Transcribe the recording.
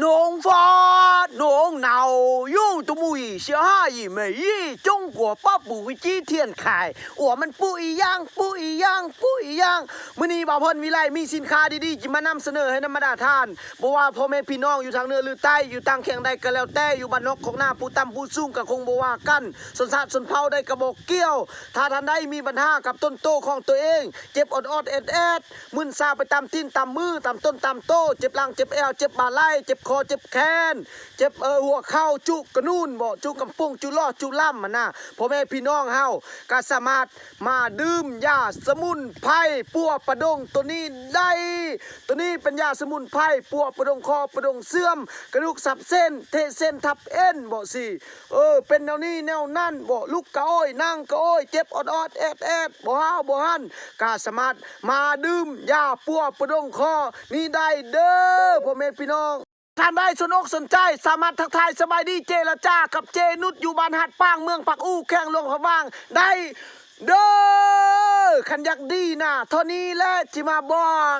น้องฟ้าน้องหนาว 的木语小哈语美意中国八不会基天开我们不一样不一样不一样มื้อนี้บ่าวพลวิไลมีสินค้าดีๆจะมานำเสนอให้นำมาดาทานบ่ว่าพ่อแม่พี่น้องอยู่ทางเหนือหรือใต้อยู่ต่างแข่งใดก็แล้วแต่อยู่บ้านนอกของหน้าผู้ต่ำผู้สูงก็คงบ่ว่ากันสนชาติสนเผ่าได้กระบอกเกี้ยว ถ้าท่านใดมีปัญหากับต้นโตของตัวเอง เจ็บอดอดๆแอดแอดๆมึนซาไปตามตีนตามมือตามต้นตามโต เจ็บหลังเจ็บเอวเจ็บบ่าไหล่เจ็บคอเจ็บแขนเจ็บเออหัวเข่าจุกกระนู่ นบ่จุกำปุงจุล้อจุล่ำมันนะพ่อแม่พี่น้องเฮาก็สามารถมาดื่มยาสมุนไพรปัวประดงตัวนี้ได้ ตัวนี้เป็นยาสมุนไพรปัวประดงคอประดงเสื่อม กระดูกสับเส้น เทเส้นทับเอ็นบ่สิเออเป็นแนวนี้แนวนั่นบ่ลุกกะอ้อยนั่งกะอ้อยเจ็บอดอดแอดแอดบ่ห้าวบ่หันก็สามารถมาดื่มยาปัวประดงคอนี่ได้เด้อพ่อแม่พี่น้อง ท่านใดสนอกสนใจ สามารถทักทายสบายดีเจรจากับเจนุชอยู่บ้านหัดปางเมืองปักอู้แข้งลงพะบาง ได้เด้อขันยักดีนะเท่านี้แหละจิมาบอก